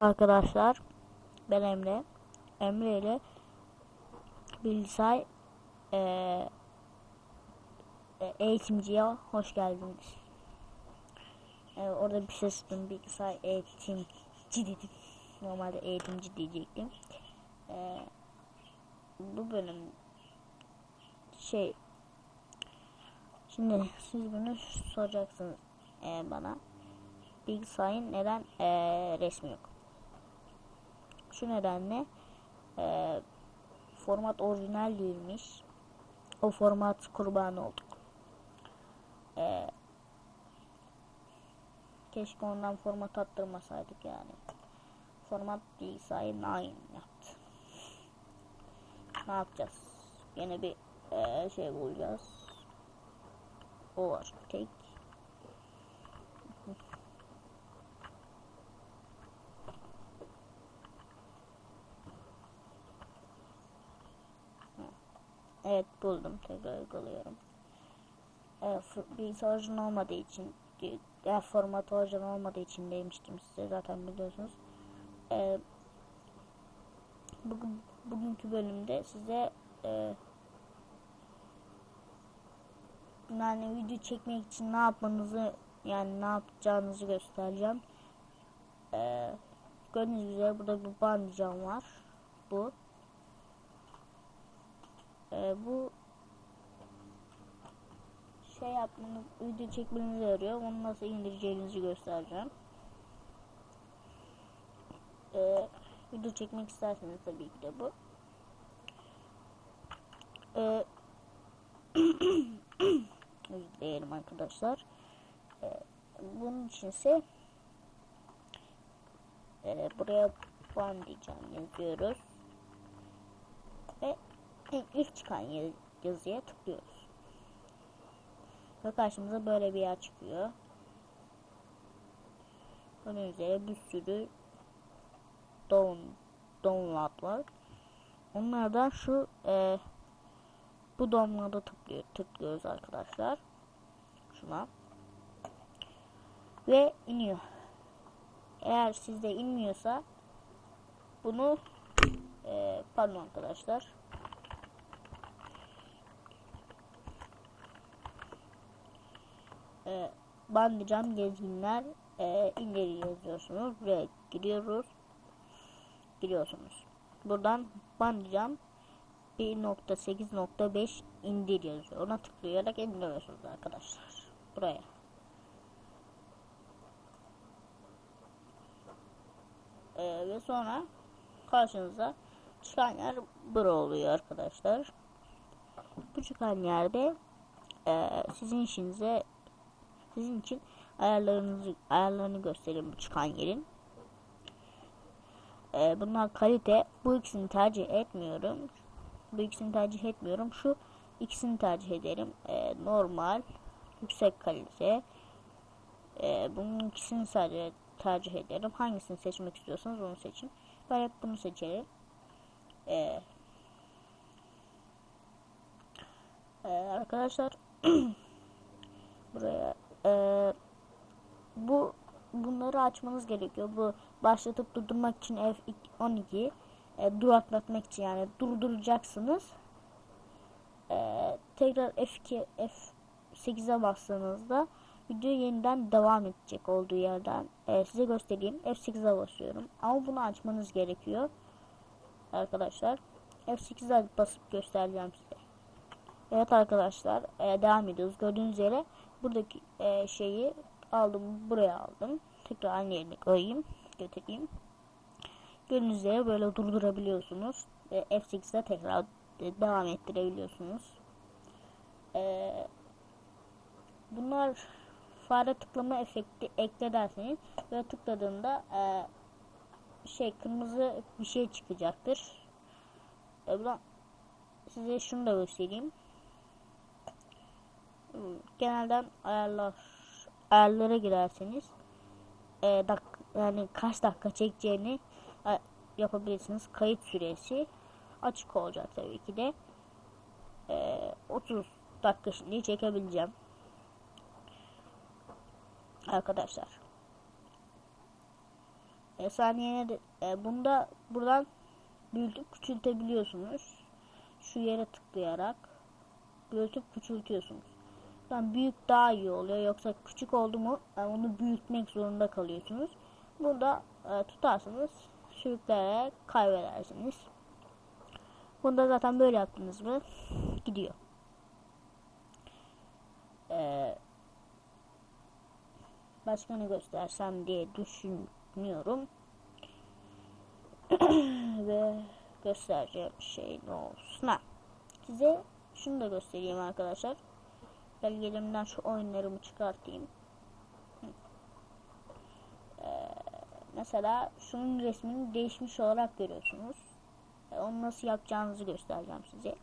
Arkadaşlar ben Emre. Emre ile bilgisayar eee, e, eğitimciye hoş geldiniz. E, orada bir ses duydum bilgisayar eğitimci dedim. Normalde eğitimci diyecektim. E, bu bölüm şey şimdi siz bunu soracaksınız e, bana bilgisayarın neden e, resmi yok? Şu nedenle e, format orijinal değilmiş. O format kurbanı olduk. E, keşke ondan format attırmasaydık yani. Format bilgisayar nine yaptı. Ne yapacağız? Yine bir e, şey bulacağız. O var. Tek. Evet buldum. Tekrar uyguluyorum. Evet, bilgisayar orijinal olmadığı için ya format orijinal olmadığı için demiştim size zaten biliyorsunuz. Ee, bugün bugünkü bölümde size e, yani video çekmek için ne yapmanızı yani ne yapacağınızı göstereceğim. Ee, gördüğünüz üzere burada bir bandicam var. Bu. Ee, bu şey yapmanız, video çekmenizi yarıyor. Onu nasıl indireceğinizi göstereceğim. Ee, video çekmek isterseniz tabii ki de bu. Ee, özür dilerim arkadaşlar. Ee, bunun içinse e, buraya puan diyeceğim yazıyoruz. İlk çıkan yazıya tıklıyoruz. Ve karşımıza böyle bir yer çıkıyor. Bunun üzerine bir sürü down, download var. Onlardan şu e, bu download'a tıklıyor, tıklıyoruz arkadaşlar. Şuna. Ve iniyor. Eğer sizde inmiyorsa bunu e, pardon arkadaşlar e, Bandicam gezginler e, indir yazıyorsunuz. Buraya giriyoruz. Giriyorsunuz. Buradan Bandicam 1.8.5 indir yazıyor. Ona tıklayarak indiriyorsunuz arkadaşlar. Buraya. Ee, ve sonra karşınıza çıkan yer bura oluyor arkadaşlar. Bu çıkan yerde e, sizin işinize sizin için ayarlarınızı ayarlarını göstereyim bu çıkan yerin. Ee, bunlar kalite. Bu ikisini tercih etmiyorum. Bu ikisini tercih etmiyorum. Şu ikisini tercih ederim. Ee, normal, yüksek kalite. Ee, bunun ikisini sadece tercih ederim. Hangisini seçmek istiyorsanız onu seçin. Ben hep bunu seçerim. Ee, e, arkadaşlar buraya e, bu bunları açmanız gerekiyor. Bu başlatıp durdurmak için F12 e, duraklatmak için yani durduracaksınız. E, tekrar F2 F8'e bastığınızda video yeniden devam edecek olduğu yerden e, size göstereyim. F8'e basıyorum. Ama bunu açmanız gerekiyor. Arkadaşlar F8'e basıp göstereceğim size. Evet arkadaşlar e, devam ediyoruz. Gördüğünüz üzere buradaki e, şeyi aldım buraya aldım. Tekrar aynı yerine koyayım. Götüreyim. Gördüğünüz üzere böyle durdurabiliyorsunuz. E, F8'de tekrar e, devam ettirebiliyorsunuz. E, bunlar fare tıklama efekti ekle derseniz ve tıkladığında e, şey kırmızı bir şey çıkacaktır. E, buradan size şunu da göstereyim genelden ayarlar ayarlara girerseniz e, dak yani kaç dakika çekeceğini e, yapabilirsiniz. Kayıt süresi açık olacak tabii ki de. E, 30 dakika şimdi çekebileceğim. Arkadaşlar. E, saniyene de e, bunda buradan büyütüp küçültebiliyorsunuz. Şu yere tıklayarak büyütüp küçültüyorsunuz. Yani büyük daha iyi oluyor. Yoksa küçük oldu mu e, onu büyütmek zorunda kalıyorsunuz. Burada e, tutarsanız sürükleyerek kaybedersiniz. Bunda zaten böyle yaptınız mı gidiyor. Ee, başka ne göstersem diye düşünüyorum. Ve göstereceğim şey ne olsun. Ha. Size şunu da göstereyim arkadaşlar. Belgelerimden şu oyunlarımı çıkartayım. Ee, mesela şunun resmini değişmiş olarak görüyorsunuz. Ee, onu nasıl yapacağınızı göstereceğim size.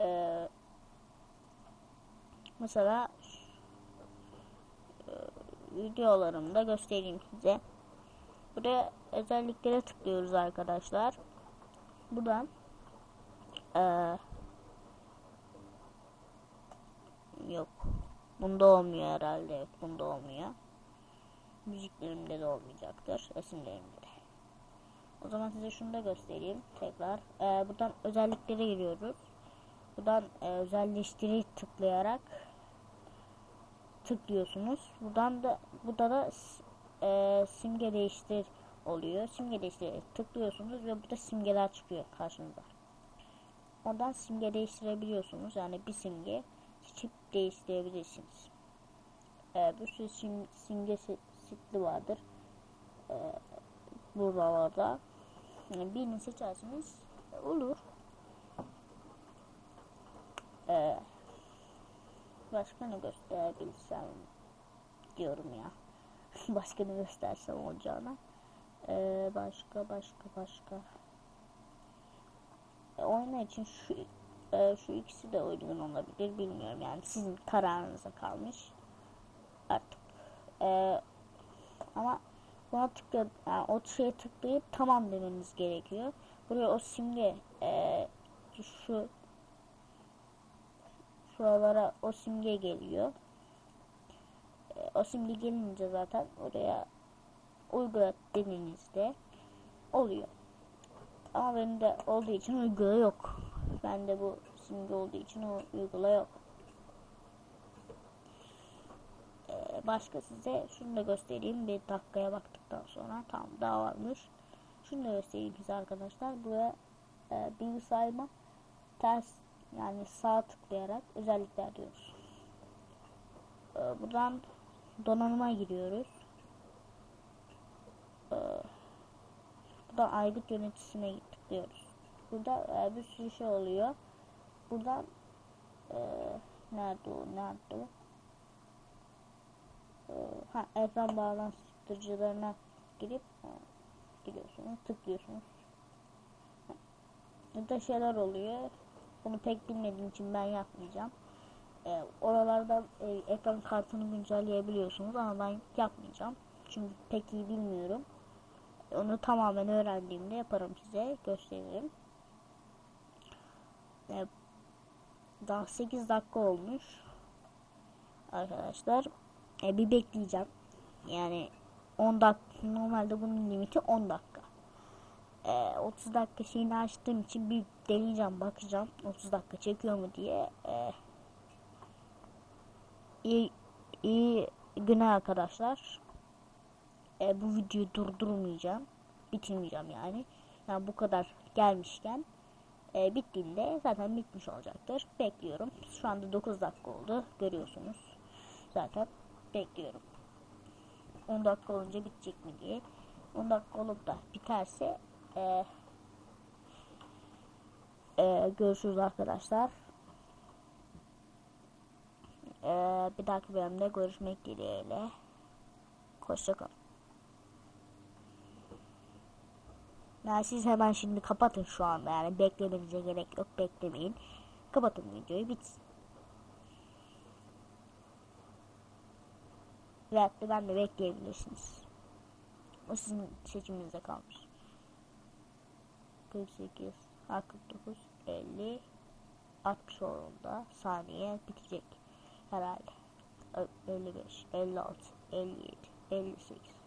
Ee, mesela e, videolarımda göstereyim size. Buraya özelliklere tıklıyoruz arkadaşlar. Buradan ee, yok. Bunda olmuyor herhalde. Evet, bunda olmuyor. Müziklerimde de olmayacaktır. Resimlerimde de. O zaman size şunu da göstereyim. Tekrar. Ee, buradan özelliklere giriyoruz. Buradan e, özelleştiri tıklayarak tıklıyorsunuz. Buradan da burada da e, simge değiştir oluyor. Simge değiştir tıklıyorsunuz ve burada simgeler çıkıyor karşınıza. Oradan simge değiştirebiliyorsunuz. Yani bir simge seçip değiştirebilirsiniz. E, bir sürü sim, simge sitli vardır. E, buralarda. Yani birini seçerseniz olur. Ee, başka ne gösterebilsem diyorum ya. başka ne göstersem olacağına. Ee, başka başka başka. E, oyna için şu e, şu ikisi de uygun olabilir bilmiyorum yani sizin kararınıza kalmış artık. E, ama buna tıkla yani o şeye tıklayıp tamam demeniz gerekiyor. Buraya o simge e, şu şuralara o simge geliyor. E, o simge gelince zaten oraya uygula dediğinizde oluyor. Ama benim de olduğu için uygula yok. Ben de bu simge olduğu için o uygula yok. Ee, başka size şunu da göstereyim. Bir dakikaya baktıktan sonra tam daha varmış. Şunu da göstereyim size arkadaşlar. Buraya e, bilgisayarıma ters yani sağ tıklayarak özellikler diyoruz. Ee, buradan donanıma giriyoruz. Ee, buradan aygıt yöneticisine tıklıyoruz. Burada e, bir sürü şey oluyor. Buradan e, nerede o nerede o? E, ha, ekran bağlantıcılarına girip e, giriyorsunuz, tıklıyorsunuz. Burada şeyler oluyor. Bunu pek bilmediğim için ben yapmayacağım. E, oralarda e, ekran kartını güncelleyebiliyorsunuz ama ben yapmayacağım. Çünkü pek iyi bilmiyorum. Onu tamamen öğrendiğimde yaparım size gösteririm. E, daha 8 dakika olmuş. Arkadaşlar e, bir bekleyeceğim. Yani 10 dakika normalde bunun limiti 10 dakika. E, 30 dakika şeyini açtığım için bir deneyeceğim bakacağım 30 dakika çekiyor mu diye. E, iyi, iyi günler arkadaşlar. E, bu videoyu durdurmayacağım. Bitirmeyeceğim yani. Yani bu kadar gelmişken e, bittiğinde zaten bitmiş olacaktır. Bekliyorum. Şu anda 9 dakika oldu. Görüyorsunuz. Zaten bekliyorum. 10 dakika olunca bitecek mi diye. 10 dakika olup da biterse e, e, görüşürüz arkadaşlar. E, bir dahaki bölümde görüşmek dileğiyle. Hoşçakalın. Yani siz hemen şimdi kapatın şu anda yani beklemenize gerek yok beklemeyin. Kapatın videoyu bitsin. Veyahut da ben de bekleyebilirsiniz. O sizin seçiminize kalmış. 48, 49, 50, 60 oranında saniye bitecek herhalde. 55, 56, 57, 58.